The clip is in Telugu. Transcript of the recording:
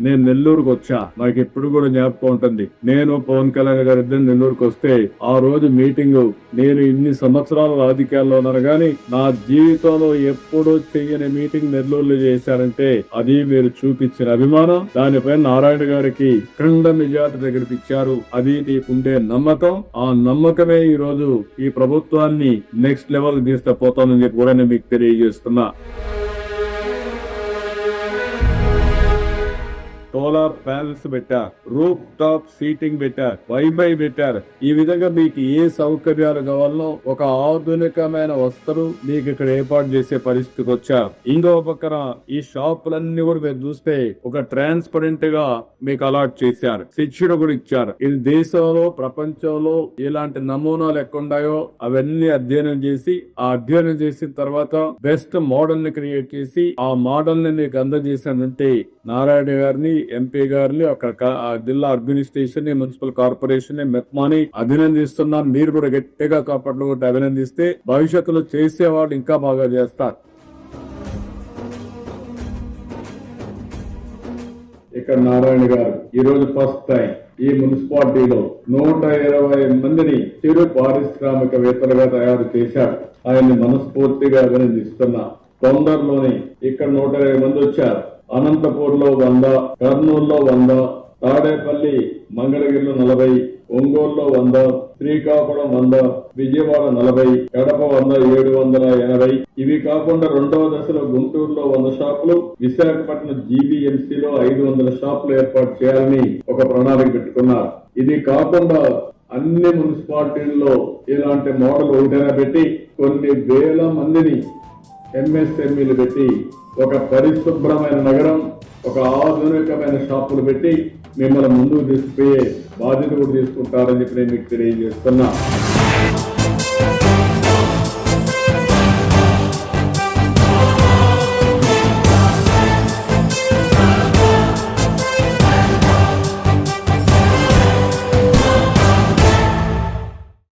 నేను నెల్లూరుకు వచ్చా. నాకు ఎప్పుడు కూడా జ్ఞాపకం ఉంటుంది. నేను పవన్ కళ్యాణ్ గారి ఇద్దరు నెల్లూరుకు వస్తే ఆ రోజు మీటింగ్ నేను ఇన్ని సంవత్సరాల రాజకీయాల్లో ఉన్నాను కానీ నా జీవితంలో ఎప్పుడూ చెయ్యని మీటింగ్ నెల్లూరులో చేశారంటే అది మీరు చూపించిన అభిమానం. దానిపై నారాయణ గారికి క్రింద మెజార్టీ దగ్గరికి అది నీకుండే నమ్మకం. ఆ నమ్మకమే ఈ రోజు ఈ ప్రభుత్వాన్ని నెక్స్ట్ లెవెల్ తీసుకుపోతానని చెప్పి కూడా నేను మీకు తెలియజేస్తున్నా. సోలార్ ప్యానల్స్ పెట్టారు రూఫ్ టాప్ సీటింగ్ పెట్టారు వైఫై పెట్టారు. ఈ విధంగా మీకు ఏ సౌకర్యాలు కావాలనో ఒక ఆధునికమైన వస్తువు మీకు ఇక్కడ ఏర్పాటు చేసే పరిస్థితికి వచ్చారు. ఇంకో పక్కన ఈ షాపులన్నీ కూడా మీరు చూస్తే ఒక ట్రాన్స్పరెంట్గా మీకు అలాట్ చేశారు శిక్షణ కూడా ఇచ్చారు. ఇది దేశంలో ప్రపంచంలో ఇలాంటి నమూనాలు ఎక్కడున్నాయో అవన్నీ అధ్యయనం చేసి ఆ అధ్యయనం చేసిన తర్వాత బెస్ట్ మోడల్ని క్రియేట్ చేసి ఆ మోడల్ని మీకు అందజేశానంటే నారాయణ గారిని ఎంపీ గారిని అక్కడ జిల్లా అడ్మినిస్ట్రేషన్ని మున్సిపల్ కార్పొరేషన్ని మెప్మాని అభినందిస్తున్నాను. మీరు కూడా గట్టిగా కాపాడలు కొట్టి అభినందిస్తే భవిష్యత్తులో చేసేవాళ్ళు ఇంకా బాగా చేస్తారు. ఇక్కడ నారాయణ గారు ఈ రోజు ఫస్ట్ టైం ఈ మున్సిపాలిటీలో నూట ఇరవై మందిని చిరు పారిశ్రామికవేత్తలుగా తయారు చేశారు. ఆయన్ని మనస్ఫూర్తిగా అభినందిస్తున్నా. తొందరలోనే ఇక్కడ నూట ఇరవై మంది వచ్చారు. అనంతపూర్లో వంద కర్నూలులో వంద తాడేపల్లి మంగళగిరిలో నలభై ఒంగోలులో వంద శ్రీకాకుళం వంద విజయవాడ నలభై కడప వంద ఏడు వందల ఎనభై. ఇవి కాకుండా రెండవ దశలో గుంటూరులో వంద షాపులు విశాఖపట్నం జీబీఎంసీలో ఐదు వందల షాపులు ఏర్పాటు చేయాలని ఒక ప్రణాళిక పెట్టుకున్నారు. ఇది కాకుండా అన్ని మున్సిపాలిటీల్లో ఇలాంటి మోడల్ ఒకటైనా పెట్టి కొన్ని వేల మందిని ఎంఎస్ఎంఈలు పెట్టి ఒక పరిశుభ్రమైన నగరం ఒక ఆధునికమైన షాపులు పెట్టి మిమ్మల్ని ముందుకు తీసుకుపోయే బాధ్యత కూడా తీసుకుంటారని చెప్పి నేను మీకు తెలియజేస్తున్నా.